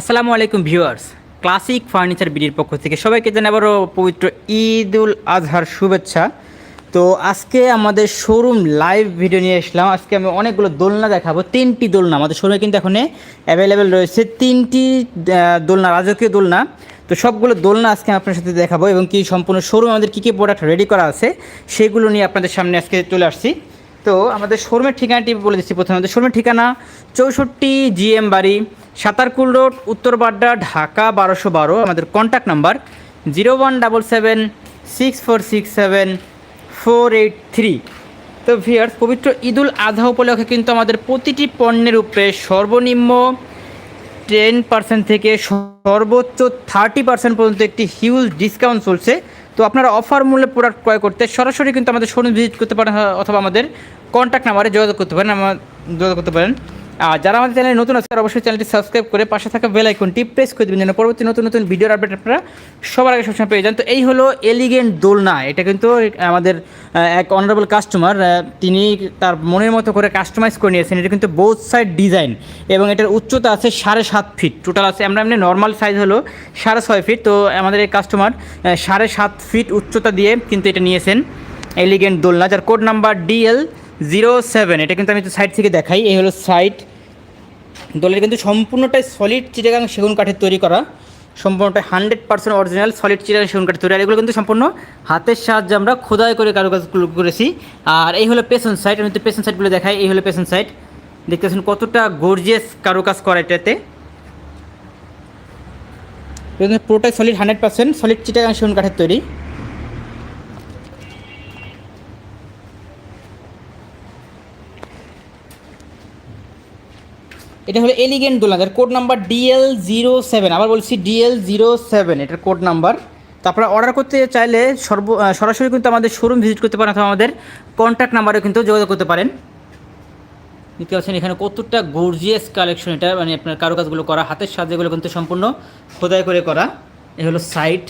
আসসালামু আলাইকুম viewers. Classic furniture বিডির পক্ষ থেকে সবাইকে জানাই আবারও পবিত্র ঈদ উল আজহার শুভেচ্ছা। তো আজকে আমাদের শোরুম লাইভ ভিডিও নিয়ে আসলাম। আজকে আমি অনেকগুলো দোলনা দেখাবো। তিনটি দোলনা আমাদের শোরুমে কিন্তু এখন অ্যাভেলেবেল রয়েছে। তিনটি দোলনা, রাজকীয় দোলনা। তো সবগুলো দোলনা আজকে আপনার সাথে দেখাবো এবং কি সম্পূর্ণ শোরুম আমাদের কী কী প্রোডাক্ট রেডি করা আছে, সেগুলো নিয়ে আপনাদের সামনে আজকে চলে আসছি। তো আমাদের শোরুমের ঠিকানাটি বলে দিচ্ছি প্রথমে। আমাদের শোরুমের ঠিকানা চৌষট্টি জিএম বাড়ি, সাতারকুল রোড, উত্তর বাড্ডা, ঢাকা বারোশো বারো। আমাদের contact number zero one double seven six four six seven four eight three. তো ভিয়ার্স পবিত্র ঈদুল আজহা উপলক্ষে কিন্তু আমাদের প্রতিটি পণ্যের উপরে সর্বনিম্ন টেন পার্সেন্ট থেকে সর্বোচ্চ থার্টি পার্সেন্ট পর্যন্ত একটি হিউজ ডিসকাউন্ট চলছে। তো আপনারা অফার মূল্যে প্রোডাক্ট ক্রয় করতে সরাসরি কিন্তু আমাদের শোরুম ভিজিট করতে পারেন অথবা আমাদের কন্ট্যাক্ট নাম্বারে যোগাযোগ করতে পারেন, আমার যোগাযোগ করতে পারেন। আর যারা আমাদের চ্যানেলে নতুন আছে, তারা অবশ্যই চ্যানেলটি সাবস্ক্রাইব করে পাশে থাকা বেল আইকনটি প্রেস করে দেবেন, যেন পরবর্তী নতুন নতুন ভিডিওর আপডেট আপনারা সবার আগে সবসময় পেয়ে যান। তো এই হলো এলিগেন্ট দোলনা। এটা কিন্তু আমাদের এক অনারেবল কাস্টমার তিনি তার মনের মতো করে কাস্টমাইজ করে নিয়েছেন। এটা কিন্তু বোথ সাইড ডিজাইন এবং এটার উচ্চতা আছে সাড়ে সাত ফিট টোটাল আছে, আমরা এমনি নর্মাল সাইজ হলো সাড়ে ছয় ফিট তো আমাদের এই কাস্টমার সাড়ে সাত ফিট উচ্চতা দিয়ে কিন্তু এটা নিয়েছেন এলিগেন্ট দোলনা, যার code number DL zero seven এটা কিন্তু আমি সাইড থেকে দেখাই। এই হলো সাইড দোলের কিন্তু সম্পূর্ণটাই সলিড চিটাগাং সেগুন কাঠের তৈরি করা। সম্পূর্ণটাই hundred percent original solid Chittagong সেগুন কাঠের তৈরি। আর এগুলো কিন্তু সম্পূর্ণ হাতের সাহায্যে আমরা খোদাই করে কারুকাজগুলো করেছি। আর এই হলো পেছন সাইড আমি তো পেছন সাইডগুলো দেখাই, এই হলো পেছন সাইড দেখতেছেন কতটা গর্জিয়াস কারুকাজ করা এটাতে। পুরোটাই solid hundred percent solid Chittagong সেগুন কাঠের তৈরি। এটা হলো এলিগেন্ট দোলনা যার code number DL zero seven আবার বলছি ডিএল জিরো সেভেন এটার কোড নাম্বার তো আপনারা অর্ডার করতে চাইলে সর্ব সরাসরি কিন্তু আমাদের শোরুম ভিজিট করতে পারেন অথবা আমাদের কন্ট্যাক্ট নাম্বারে কিন্তু যোগাযোগ করতে পারেন। দেখতে পাচ্ছেন এখানে কতটা গর্জিয়াস কালেকশন এটা। মানে আপনার কারুকাজগুলো করা, হাতের সাহায্যগুলো কিন্তু সম্পূর্ণ খোদাই করে করা। এ হলো সাইট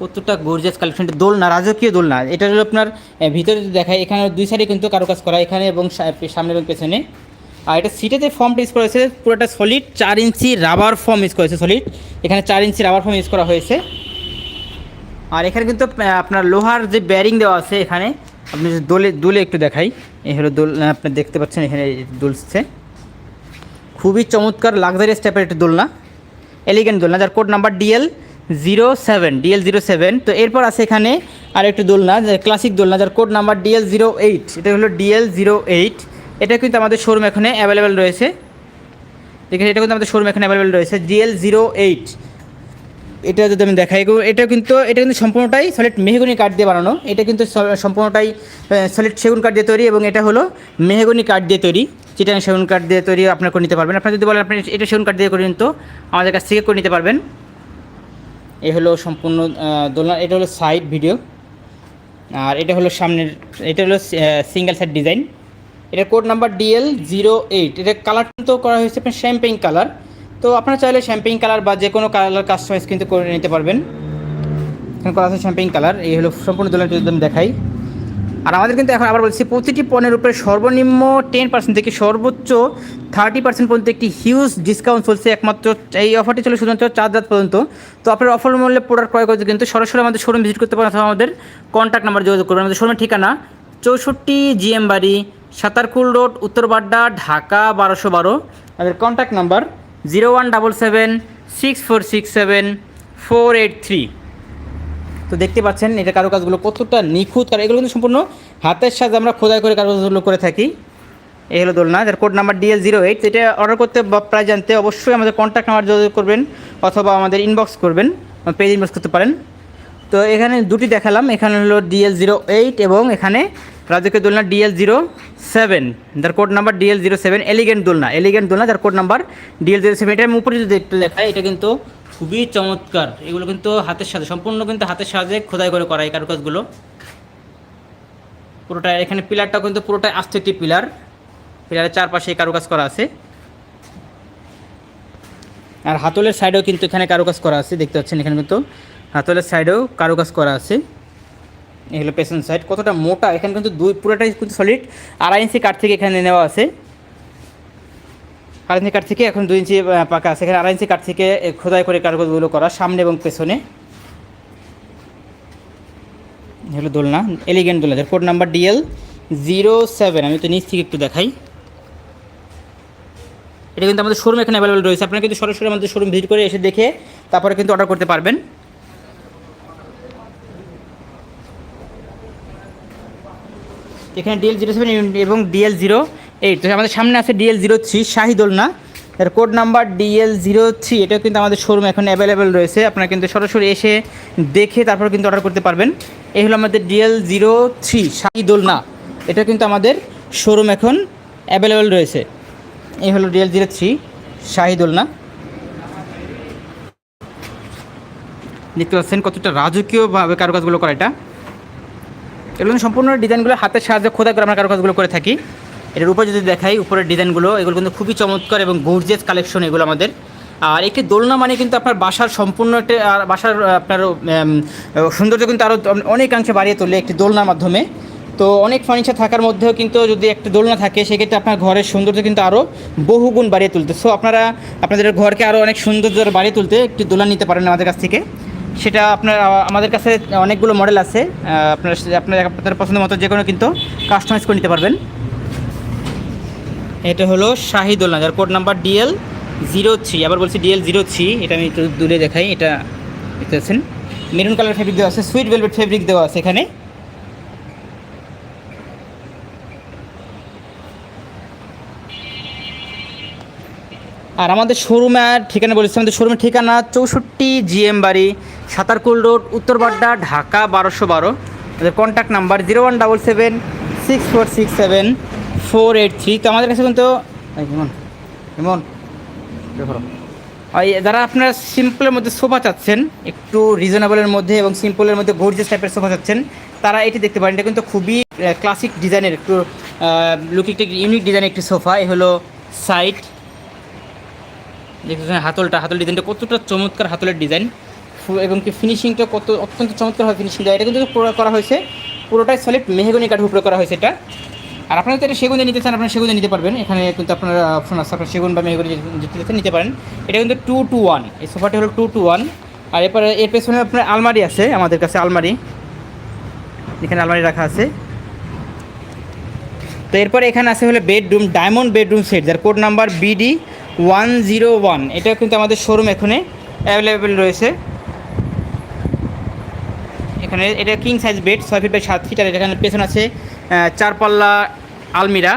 কতটা গর্জিয়াস কালেকশন এটা দোলনা, রাজকীয় দোলনা। এটা হলো আপনার ভিতরে দেখায় এখানে দুই সাইডে কিন্তু কারুকাজ করা, এখানে এবং সামনে এবং পেছনে। আর এটা সিটেতে ফর্মটা ইউজ করা হয়েছে, পুরোটা সলিড চার ইঞ্চি রাবার ফর্ম ইউজ করেছে সলিড এখানে চার ইঞ্চি রাবার ফর্ম ইউজ করা হয়েছে। আর এখানে কিন্তু আপনার লোহার যে ব্যারিং দেওয়া আছে এখানে, আপনি দোলে দোলে একটু দেখাই। এই হলো দোল আপনি দেখতে পাচ্ছেন এখানে দুলছে। খুবই চমৎকার লাক্সারিয়াস টাইপের একটা দোলনা। এলিগেন্ট দোলনা, যার code number DL zero seven DL zero seven তো এরপর আছে এখানে আর একটু দোলনা, যে ক্লাসিক দোলনা, যার code number DL zero eight এটা হলো ডিএল জিরো এইট এটা কিন্তু আমাদের শোরুম এখানে অ্যাভেলেবেল রয়েছে। দেখেন, এটা কিন্তু আমাদের শোরুম এখানে অ্যাভেলেবেল রয়েছে ডিএল জিরো এইট এটা যদি আমি দেখাই এটা কিন্তু এটা কিন্তু সম্পূর্ণটাই সলিড মেহগনি কাঠ দিয়ে বানানো। এটা কিন্তু সম্পূর্ণটাই সলিড সেগুন কাঠ দিয়ে তৈরি এবং এটা হলো মেহগনি কাঠ দিয়ে তৈরি। চিটাং সেগুন কাঠ দিয়ে তৈরি আপনার করে নিতে পারবেন। আপনার যদি বলেন, আপনি এটা সেগুন কাঠ দিয়ে করে নিন তো আমাদের কাছ থেকে করে নিতে পারবেন। এ হলো সম্পূর্ণ দোলনা। এটা হলো সাইড ভিডিও আর এটা হলো সামনের এটা হলো সিঙ্গেল সাইড ডিজাইন এটার code number DL zero eight এটা কালার তো করা হয়েছে আপনার শ্যাম্পেইন কালার তো আপনারা চাইলে শ্যাম্পেইন কালার বা যে কোনো কালার কাস্টমাইজ কিন্তু করে নিতে পারবেন। এখানে করা আছে শ্যাম্পেইন কালার এই হলো সম্পূর্ণ দোলনাটি যদি আমি দেখাই। আর আমাদের কিন্তু এখন আবার বলছি, প্রতিটি পণ্যের উপরে সর্বনিম্ন টেন পার্সেন্ট থেকে সর্বোচ্চ থার্টি পার্সেন্ট পর্যন্ত একটি হিউজ ডিসকাউন্ট চলছে একমাত্র। এই অফারটি চলে শুধুমাত্র চার রাত পর্যন্ত। তো আপনার অফার মূল্যে প্রোডাক্ট ক্রয় করতে কিন্তু সরাসরি আমাদের শোরুম ভিজিট করতে পারেন অথবা আমাদের কন্ট্যাক্ট নাম্বার যোগাযোগ করবেন। আমাদের শোরুমের ঠিকানা চৌষট্টি জিএম বাড়ি সাতারকুল রোড, উত্তর বাড্ডা, ঢাকা বারোশো বারো। আমাদের contact number zero one double seven six four six seven four eight three তো দেখতে পাচ্ছেন, এটা কারুকাজগুলো কতটা নিখুঁত, কারণ এগুলো কিন্তু সম্পূর্ণ হাতের সাথে আমরা খোদাই করে কারুকাজগুলো করে থাকি। এই হলো দোলনা, যার code number DL zero eight এটা অর্ডার করতে প্রায় জানতে অবশ্যই আমাদের কন্ট্যাক্ট নাম্বার যোগাযোগ করবেন, অথবা আমাদের ইনবক্স করবেন পেজ ইনবক্স করতে পারেন। তো এখানে দুটি দেখালাম, এখানে হলো ডিএল জিরো এইট এবং এখানে রাজকীয় দোলনা ডিএল জিরো সেভেন যার code number DL zero seven elegant দোলনা এলিগেন্ট দোলনা যার code number DL zero seven এটা উপরে যদি একটু দেখাই, এটা কিন্তু খুবই চমৎকার। এগুলো কিন্তু হাতের সাথে সম্পূর্ণ কিন্তু হাতের সাহায্যে খোদাই করে করা এই কারুকাজগুলো। পুরোটা এখানে পিলারটাও কিন্তু পুরোটাই আস্ত একটি পিলার। পিলারের চারপাশে কারুকাজ করা আছে। আর হাতলের সাইডেও কিন্তু এখানে কারুকাজ করা আছে, দেখতে পাচ্ছেন এখানে কিন্তু। হাতলের সাইডেও কারুকাজ করা আছে। এই হলো পেছন সাইড কতটা মোটা? এখানে কিন্তু দুই, পুরোটাই কিন্তু সলিড আড়াই ইঞ্চি কাঠ থেকে এখানে নেওয়া আছে। আড়াই ইঞ্চি কাঠ থেকে এখন দুই ইঞ্চি পাকা আছে। এখানে আড়াই ইঞ্চি কাঠ থেকে খোদাই করে কারুকাজগুলো করা, সামনে এবং পেছনে। হলো দোলনা এলিগেন্ট দোলনা। যার code number DL zero seven আমি তো নিচ থেকে একটু দেখাই। এটা কিন্তু আমাদের শোরুম এখানে অ্যাভেলেবল রয়েছে। আপনারা কিন্তু সরাসরি আমাদের শোরুম ভিজিট করে এসে দেখে তারপরে কিন্তু অর্ডার করতে পারবেন। এখানে ডিএল জিরো সেভেন এবং ডিএল জিরো এইট তো আমাদের সামনে আছে ডিএল জিরো থ্রি শাহি দোলনা। এর code number DL zero three এটাও কিন্তু আমাদের শোরুম এখন অ্যাভেলেবেল রয়েছে। আপনারা কিন্তু সরাসরি এসে দেখে তারপর কিন্তু অর্ডার করতে পারবেন। এই হলো আমাদের ডিএল জিরো থ্রি শাহি দোলনা। এটা কিন্তু আমাদের শোরুম এখন অ্যাভেলেবেল রয়েছে। এই হলো ডিএল জিরো থ্রি শাহি দোলনা। দেখতে পাচ্ছেন কতটা রাজকীয়ভাবে কারুকাজগুলো করা এটা। এগুলো সম্পূর্ণ ডিজাইনগুলো হাতের সাহায্যে খোদা করে আমরা কারুকাজগুলো করে থাকি। এটার উপরে যদি দেখাই, উপরের ডিজাইনগুলো, এগুলো কিন্তু খুবই চমৎকার এবং গর্জিয়াস কালেকশন এগুলো আমাদের। আর একটি দোলনা মানে কিন্তু আপনার বাসার সম্পূর্ণ একটা বাসার আপনার সৌন্দর্য কিন্তু আরও অনেকাংশে বাড়িয়ে তোলে একটি দোলনার মাধ্যমে। তো অনেক ফার্নিচার থাকার মধ্যেও কিন্তু যদি একটা দোলনা থাকে, সেক্ষেত্রে আপনার ঘরের সৌন্দর্য কিন্তু আরও বহুগুণ বাড়িয়ে তুলতে। সো আপনারা, আপনাদের ঘরকে আরও অনেক সৌন্দর্য বাড়িয়ে তুলতে একটি দোলনা নিতে পারেন আমাদের কাছ থেকে। সেটা আপনার আমাদের কাছে অনেকগুলো মডেল আছে। আপনার আপনার আপনাদের পছন্দ মতো যে কোনো কিন্তু কাস্টমাইজ করে নিতে পারবেন। এটা হলো শাহি দোলনা যার code number DL zero three আবার বলছি ডিএল জিরো থ্রি এটা আমি একটু দূরে দেখাই, এটা দেখতে মেরুন কালার ফেব্রিক দেওয়া আছে সুইট ভেলভেট ফেব্রিক দেওয়া আছে এখানে। আর আমাদের শোরুমের ঠিকানা বলেছি, আমাদের শোরুমের ঠিকানা চৌষট্টি জিএম বাড়ি সাতারকুল রোড উত্তরবাড্ডা ঢাকা বারোশো বারো। আমাদের contact number zero one double seven six four six seven four eight three তো আমাদের কাছে কিন্তু আর এই যারা আপনারা সিম্পলের মধ্যে সোফা চাচ্ছেন, একটু রিজনেবলের মধ্যে এবং সিম্পলের মধ্যে গর্জিয়াস টাইপের সোফা চাচ্ছেন, তারা এটি দেখতে পারেন। এটা কিন্তু খুবই ক্লাসিক ডিজাইনের একটু লুক একটি ইউনিক ডিজাইনের একটি সোফা। এ হলো সাইট দেখতেছেন হাতলটা, হাতল ডিজাইনটা কতটা চমৎকার হাতলের ডিজাইন এবং কি ফিনিশিংটা কত অত্যন্ত চমৎকারভাবে ফিনিশিং দেয় এটা কিন্তু পুরো করা হয়েছে। পুরোটাই সলিড মেহগনি কাঠের উপরে করা হয়েছে এটা। আর আপনারা যদি সেগুন নিতে চান, আপনারা সেগুন নিতে পারবেন। এখানে কিন্তু আপনার অপশন আছে আপনার সেগুন বা মেহগনি যেতে নিতে পারেন। এটা কিন্তু টু টু ওয়ান এই সোফাটি হলো টু টু ওয়ান আর এরপরে এর পেছনে আপনার আলমারি আছে, আমাদের কাছে আলমারি। এখানে আলমারি রাখা আছে। তো এরপরে এখানে আছে হলো বেডরুম ডায়মন্ড বেডরুম সেট যার code number BD one zero one এটা কিন্তু আমাদের শোরুম এখানে অ্যাভেলেবেল রয়েছে। এখানে এটা কিং সাইজ বেড ছয় ফিট বাই সাত ফিট আর এখানে পেছনে আছে আহ, চার পাল্লা আলমিরা।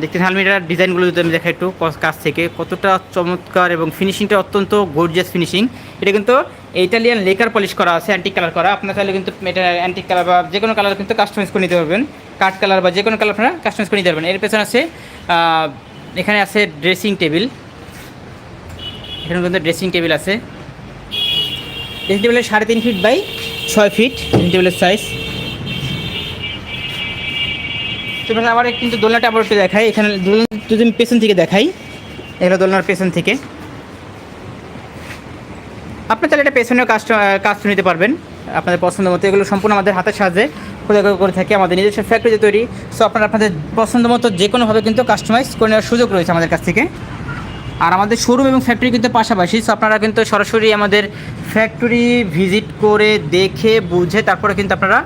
দেখতেন আলমিরার ডিজাইনগুলো যদি আমি দেখাই একটু কাছ থেকে। কতটা চমৎকার এবং ফিনিশিংটা অত্যন্ত গর্জিয়াস ফিনিশিং এটা কিন্তু ইটালিয়ান লেকার পলিশ করা আছে অ্যান্টিক কালার করা। আপনার চাইলে কিন্তু এটা অ্যান্টিক কালার বা যে কোনো কালার কিন্তু কাস্টমাইজ করে নিতে পারবেন। কাঠ কালার বা যে কোনো কালার আপনারা কাস্টমাইজ করে নিতে পারবেন। এর পেছনে আছে এখানে আছে ড্রেসিং টেবিল এখানে কিন্তু ড্রেসিং টেবিল আছে। ড্রেসিং টেবিলের সাড়ে তিন ফিট বাই ছয় ফিট ড্রেসিং টেবিলের সাইজ তো আবার কিন্তু দোলনাটা আবার একটু দেখাই। এখানে দোলনা যদি আমি পেছন থেকে দেখাই। এগুলো দোলনার পেছন থেকে। আপনার তাহলে এটা পেছনেও কাজ কাজ নিতে পারবেন। আপনাদের পছন্দ মতো। এগুলো সম্পূর্ণ আমাদের হাতের সাহায্যে করে থাকি আমাদের নিজস্ব ফ্যাক্টরিতে তৈরি। সো আপনারা আপনাদের পছন্দ মতো যে কোনোভাবে কিন্তু কাস্টমাইজ করে নেওয়ার সুযোগ রয়েছে আমাদের কাছ থেকে। আর আমাদের শোরুম এবং ফ্যাক্টরি কিন্তু পাশাপাশি সো আপনারা কিন্তু সরাসরি আমাদের ফ্যাক্টরি ভিজিট করে দেখে, বুঝে তারপরে কিন্তু আপনারা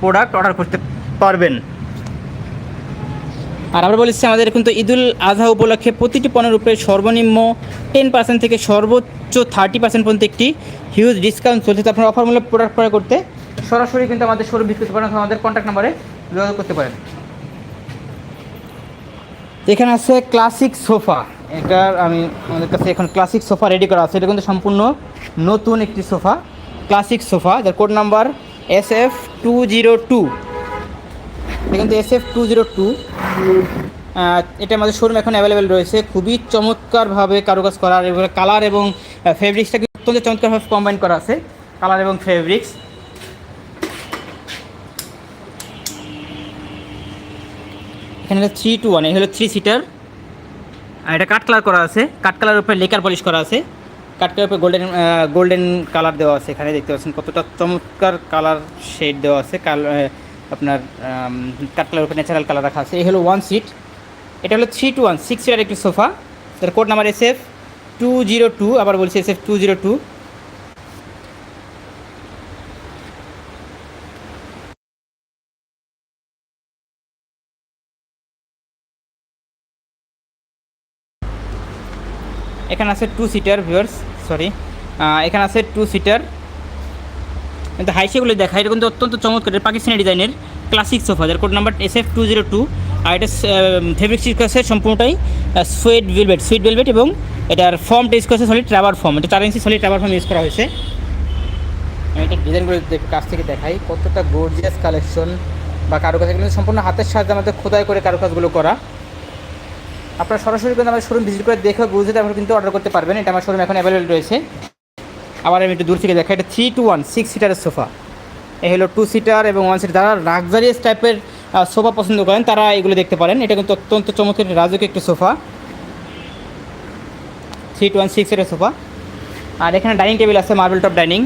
প্রোডাক্ট অর্ডার করতে পারবেন। আর আমরা বলেছি আমাদের কিন্তু ঈদুল আজহা উপলক্ষে প্রতিটি পণ্যের উপরে সর্বনিম্ন টেন পার্সেন্ট থেকে সর্বোচ্চ থার্টি পার্সেন্ট পর্যন্ত একটি হিউজ ডিসকাউন্ট চলছে। আপনার অফার মূল্য প্রোডাক্ট করতে সরাসরি কিন্তু আমাদের শোরুম ভিজিট করতে পারেন আমাদের কন্ট্যাক্ট নাম্বারে যোগাযোগ করতে পারেন। এখানে আছে ক্লাসিক সোফা এটার আমি আমাদের কাছে এখন ক্লাসিক সোফা রেডি করা আছে। এটা কিন্তু সম্পূর্ণ নতুন একটি সোফা ক্লাসিক সোফা যার code number S F two zero two এটা কিন্তু S F two zero two এটা আমাদের শোরুম এখন অ্যাভেলেবেল রয়েছে। খুবই চমৎকারভাবে কারুকাজ করা। আর কালার এবং ফেব্রিক্সটা কিন্তু অত্যন্ত চমৎকারভাবে কম্বাইন করা আছে। কালার এবং ফেব্রিক্স এখানে হলো থ্রি টু ওয়ান এই হলো থ্রি সিটার আর এটা কাঠ কালার করা আছে। কাঠ কালার উপরে লেকার পলিশ করা আছে। কাঠ কালার উপরে গোল্ডেন গোল্ডেন কালার দেওয়া আছে। এখানে দেখতে পাচ্ছেন কতটা চমৎকার কালার শেড দেওয়া আছে। কাল আপনার কাঠ কালার উপরে ন্যাচারাল কালার রাখা আছে। এই হলো ওয়ান সিট এটা হলো three two one six seater একটি সোফা তার code number S F two zero two আবার বলছি S F two zero two এখানে আছে টু সিটার ভিউয়ার্স সরি এখানে আছে টু সিটার কিন্তু হাইসেগুলো দেখা, এটা কিন্তু অত্যন্ত চমৎকার পাকিস্তানি ডিজাইনের ক্লাসিক সোফা যার code number S F two zero two আর এটা ফেব্রিক আছে সম্পূর্ণটাই সুয়েট ভেলভেট সুইট ভেলভেট এবং এটার ফর্মটা ইউজ করেছে সলিড রাবার ফর্ম এটা চার ইঞ্চি সলিড রাবার ফর্ম ইউজ করা হয়েছে। আমি এটা ডিজাইনগুলো কাছ থেকে দেখাই, কতটা গর্জিয়াস কালেকশন বা কারুকাজ এগুলো সম্পূর্ণ হাতের সাহায্যে আমাদের খোদাই করে কারুকাজগুলো করা। আপনারা সরাসরি কিন্তু আমার শোরুম ভিজিট করে দেখে বুঝে তারপর কিন্তু অর্ডার করতে পারবেন। এটা আমার শোরুম এখন অ্যাভেলেবল রয়েছে। আবার আমি একটু দূর থেকে দেখাই, এটা থ্রি টু ওয়ান সিক্স সিটারের সোফা এ হলো টু সিটার এবং ওয়ান সিটার যারা লাক্সারিয়াস টাইপের সোফা পছন্দ করেন, তারা এগুলো দেখতে পারেন। এটা কিন্তু অত্যন্ত চমৎকার রাজকীয় একটি sofa three two one six seater sofa আর এখানে ডাইনিং টেবিল আছে মার্বেল টপ ডাইনিং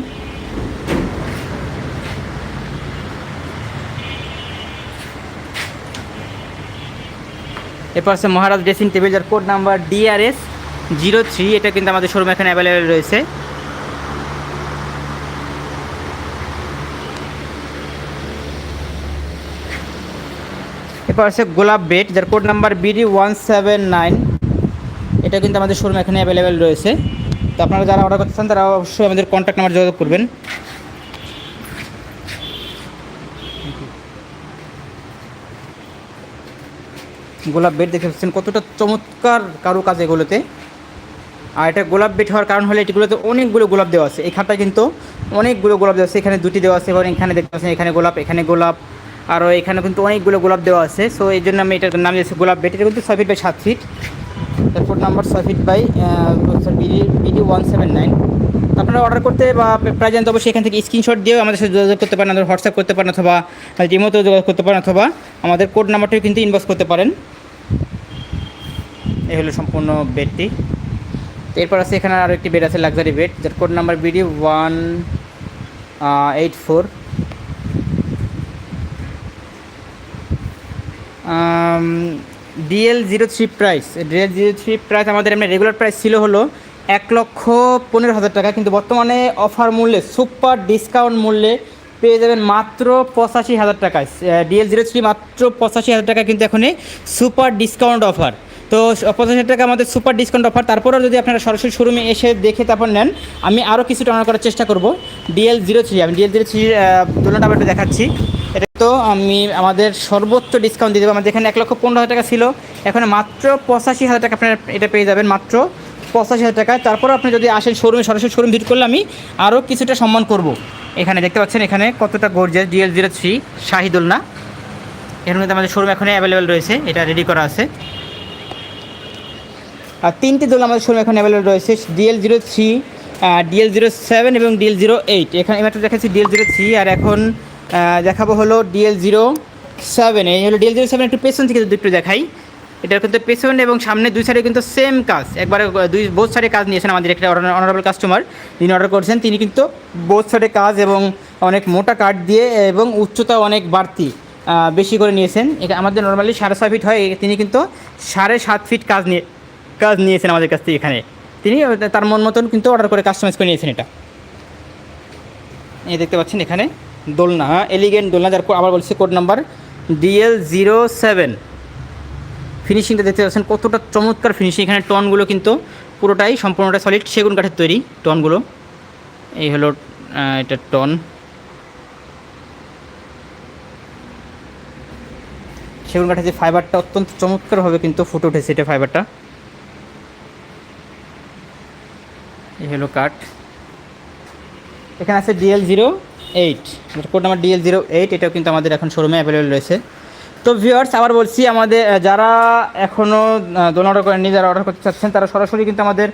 এরপর আছে মহারাজ ড্রেসিং টেবিল, যার code number DRS zero three, এটা কিন্তু আমাদের শোরুম এখানে অ্যাভেলেবেল রয়েছে। এরপর আছে গোলাপ বেড যার code number BD one seven nine এটা কিন্তু আমাদের শোরুম এখানে অ্যাভেলেবেল রয়েছে। তো আপনারা যারা অর্ডার করতে চান, তারা অবশ্যই আমাদের কন্ট্যাক্ট নাম্বার যোগাযোগ করবেন। গোলাপ বেড দেখতে পাচ্ছেন কতটা চমৎকার কারু কাজ এগুলোতে। আর এটা গোলাপ বেড হওয়ার কারণ হলো এটিগুলোতে অনেকগুলো গোলাপ দেওয়া আছে। এখানটা কিন্তু অনেকগুলো গোলাপ দেওয়া আছে। এখানে দুটি দেওয়া আছে এবং এখানে দেখতে পাচ্ছেন এখানে গোলাপ এখানে গোলাপ আরও এখানে কিন্তু অনেকগুলো গোলাপ দেওয়া আছে। সো এই জন্য আমি এটার নাম দিয়েছি গোলাপ বেড। এটা কিন্তু ছয় ফিট বাই সাত ফিট। এরপর নাম্বার ছয় feet by BD BD one seven nine আপনারা অর্ডার করতে বা প্রায় জানতে অবশ্যই এখান থেকে স্ক্রিনশট দিয়েও আমাদের সাথে যোগাযোগ করতে পারেন, আমাদের হোয়াটসঅ্যাপ করতে পারেন অথবা রিমোতেও যোগাযোগ করতে পারেন অথবা আমাদের কোড নাম্বারটিও কিন্তু ইনবক্স করতে পারেন। এই হলো সম্পূর্ণ বেডটি। এরপর আছে এখানে আরও একটি বেড আছে লাক্সারি বেড যার code number BD one eight four DL zero three price DL zero three price আমাদের এমনি রেগুলার প্রাইস ছিল হলো এক লক্ষ পনেরো হাজার টাকা, কিন্তু বর্তমানে অফার মূল্যে সুপার ডিসকাউন্ট মূল্যে পেয়ে যাবেন মাত্র পঁচাশি হাজার টাকায় ডিএল জিরো থ্রি মাত্র পঁচাশি হাজার টাকা কিন্তু এখন সুপার ডিসকাউন্ট অফার তো পঁচাশি হাজার টাকা আমাদের সুপার ডিসকাউন্ট অফার তারপরেও যদি আপনারা সরাসরি শোরুমে এসে দেখে তারপর নেন, আমি আরও কিছুটা অনার করার চেষ্টা করব। ডিএল জিরো থ্রি আমি ডিএল জিরো থ্রির তুলনাটা একটু দেখাচ্ছি। এটা তো আমি আমাদের সর্বোচ্চ ডিসকাউন্ট দিয়ে দেবো। আমাদের এখানে এক লক্ষ পনেরো হাজার টাকা ছিল। এখন মাত্র পঁচাশি হাজার টাকা আপনারা এটা পেয়ে যাবেন, মাত্র পঁচাশি হাজার টাকায়। তারপর আপনি যদি আসেন শোরুমে সরাসরি শোরুম ভিজিট করলে আমি আরও কিছুটা সম্মান করব। এখানে দেখতে পাচ্ছেন, এখানে কতটা গর্জিয়াস ডিএল জিরো থ্রি শাহিদুলনা এর মধ্যে আমাদের শোরুম এখানে অ্যাভেলেবেল রয়েছে। এটা রেডি করা আছে। আর তিনটি দোল আমাদের শোরুম এখন অ্যাভেলেবেল রয়েছে DL zero three DL zero seven এবং ডিএল জিরো এইট এখানে এবার দেখাচ্ছি ডিএল জিরো থ্রি আর এখন দেখাবো হলো ডিএল জিরো সেভেন এই হলো ডিএল জিরো সেভেন একটু পেছন থেকে একটু দেখাই, এটার কিন্তু পেছন এবং সামনে দুই সাইডে কিন্তু সেম কাজ। একবারে দুই বোথ সাইডে কাজ নিয়েছেন আমাদের একটা অনারেবল কাস্টমার যিনি অর্ডার করেছেন, তিনি কিন্তু বোথ সাইডে কাজ এবং অনেক মোটা কাঠ দিয়ে এবং উচ্চতা অনেক বাড়তি বেশি করে নিয়েছেন। আমাদের নর্মালি সাড়ে ছয় ফিট হয় তিনি কিন্তু সাড়ে সাত ফিট কাজ নিয়ে কাজ নিয়েছেন আমাদের কাছ থেকে এখানে। তিনি তার মন মতন কিন্তু অর্ডার করে কাস্টমাইজ করে নিয়েছেন এটা। এই দেখতে পাচ্ছেন এখানে দোলনা এলিগেন্ট দোলনা, যার আবার বলছি code number DL zero seven ফিনিশিংটা দেখতে পাচ্ছেন, কতটা চমৎকার ফিনিশিং এখানে টনগুলো কিন্তু পুরোটাই সম্পূর্ণটা সলিড সেগুন কাঠের তৈরি টনগুলো এই হলো এটা টন সেগুন কাঠের যে ফাইবারটা অত্যন্ত চমৎকারভাবে কিন্তু ফুটে উঠেছে এটা ফাইবারটা এই হলো কাঠ এখানে আছে DL zero eight code number DL zero eight এটাও কিন্তু আমাদের এখন শোরুমে অ্যাভেলেবেল রয়েছে। তো ভিউয়ার্স আবার বলছি, আমাদের যারা এখনও দোল অর্ডার করেননি, যারা অর্ডার করতে চাচ্ছেন, তারা সরাসরি কিন্তু আমাদের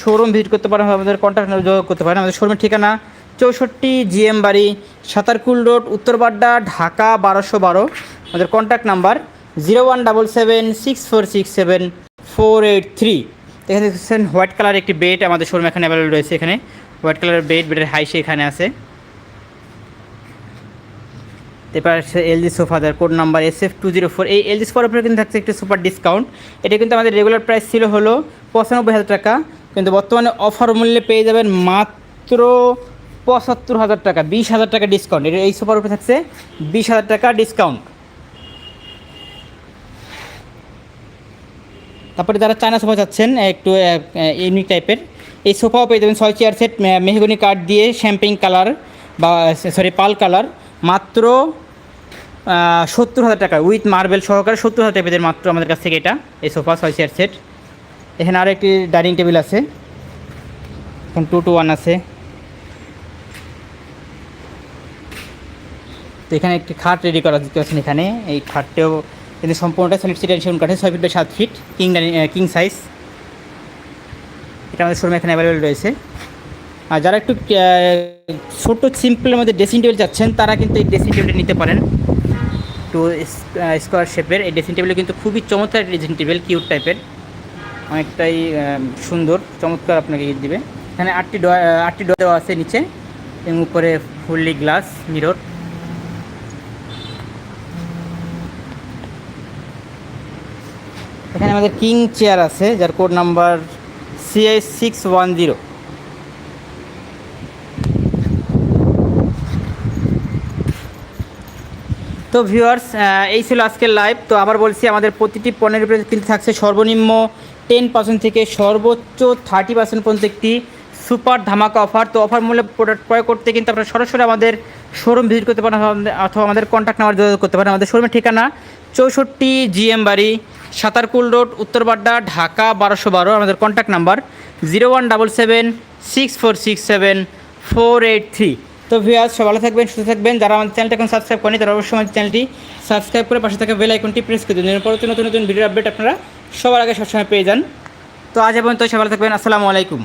শোরুম ভিজিট করতে পারেন, আমাদের কন্ট্যাক্ট যোগাযোগ করতে পারেন। আমাদের শোরুমের ঠিকানা চৌষট্টি জিএম বাড়ি, সাতারকুল রোড উত্তরবাড্ডা ঢাকা বারোশো বারো। আমাদের contact number zero one double seven six four six seven four eight three এখানে দেখছেন হোয়াইট কালার একটি বেড আমাদের শোরুম এখানে অ্যাভেলেবল রয়েছে এখানে। হোয়াইট কালারের বেড, বেডের হাইসে এখানে আছে। তারপর এলজি সোফা যার code number S F two zero four এই এলজি সোফার উপরে কিন্তু থাকছে একটি সুপার ডিসকাউন্ট এটা কিন্তু আমাদের রেগুলার প্রাইস ছিল হলো পঁচানব্বই হাজার টাকা। কিন্তু বর্তমানে অফার মূল্যে পেয়ে যাবেন মাত্র পঁচাত্তর হাজার টাকা, বিশ হাজার টাকা ডিসকাউন্ট এটা এই সোফার উপরে থাকছে বিশ হাজার টাকা ডিসকাউন্ট তারপরে যারা চায়না সোফা চাচ্ছেন একটু ইউনিক টাইপের এই সোফাও পেয়ে যাবেন ছয় চেয়ার সেট মেহগনি কাঠ দিয়ে শ্যাম্পিং কালার বা সরি পাল কালার মাত্র সত্তর হাজার টাকা উইথ মার্বেল সহকারে সত্তর হাজার টাকা মাত্র আমাদের কাছ থেকে এটা, এই সোফা ছয় চেয়ার সেট এখানে আরও একটি ডাইনিং টেবিল আছে। এখন টু টু ওয়ান আছে। তো এখানে একটি খাট রেডি করা দিতে পারছেন এখানে, এই খাটটাও কিন্তু সম্পূর্ণটা সলিড সিটের সেগুন কাঠে ছয় ফিট বাই সাত ফিট কিং কিং সাইজ এটা আমাদের শোরুমে এখানে অ্যাভেলেবেল রয়েছে। আর যারা একটু ছোট সিম্পলের মধ্যে ড্রেসিং টেবিল চাচ্ছেন, তারা কিন্তু এই ড্রেসিং টেবিলটা নিতে পারেন। একটু স্কোয়ার শেপের এই ড্রেসিং টেবিল কিন্তু খুবই চমৎকার ড্রেসিং টেবিল কিউট টাইপের অনেকটাই সুন্দর, চমৎকার আপনাকে ইয়ে দিবে। এখানে আটটি আটটি ডো দেওয়া আছে নিচে। এবং উপরে ফুললি গ্লাস মিরর এখানে আমাদের কিং চেয়ার আছে, যার code number CI six one zero তো ভিউয়ার্স এই ছিল আজকের লাইভ। তো আবার বলছি, আমাদের প্রতিটি পণ্যের উপরে কিন্তু থাকছে সর্বনিম্ন টেন পার্সেন্ট থেকে সর্বোচ্চ থার্টি পার্সেন্ট পর্যন্ত একটি সুপার ধামাকা অফার। তো অফার মূল্যে প্রোডাক্ট ক্রয় করতে কিন্তু আপনারা সরাসরি আমাদের শোরুম ভিজিট করতে পারেন অথবা- আমাদের কন্ট্যাক্ট নাম্বার যোগাযোগ করতে পারেন। আমাদের শোরুমের ঠিকানা চৌষট্টি জিএম বাড়ি, সাতারকুল রোড উত্তরবাড্ডা ঢাকা বারোশো বারো। আমাদের contact number zero one double seven six four six seven four eight three. তো ভিউয়ার্স সব ভালো থাকবেন, সুস্থ থাকবেন। যারা আমাদের চ্যানেলটা এখন সাবস্ক্রাইব করেনি তারা অবশ্যই আমাদের চ্যানেলটি সাবস্ক্রাইব করে পাশে থাকা বেল আইকনটি প্রেস করে দিন। পরবর্তী নতুন নতুন ভিডিও আপডেট আপনারা সবার আগে সবসময় পেয়ে যান। তো আজ এবং তো সব ভালো থাকবেন। আসসালামু আলাইকুম।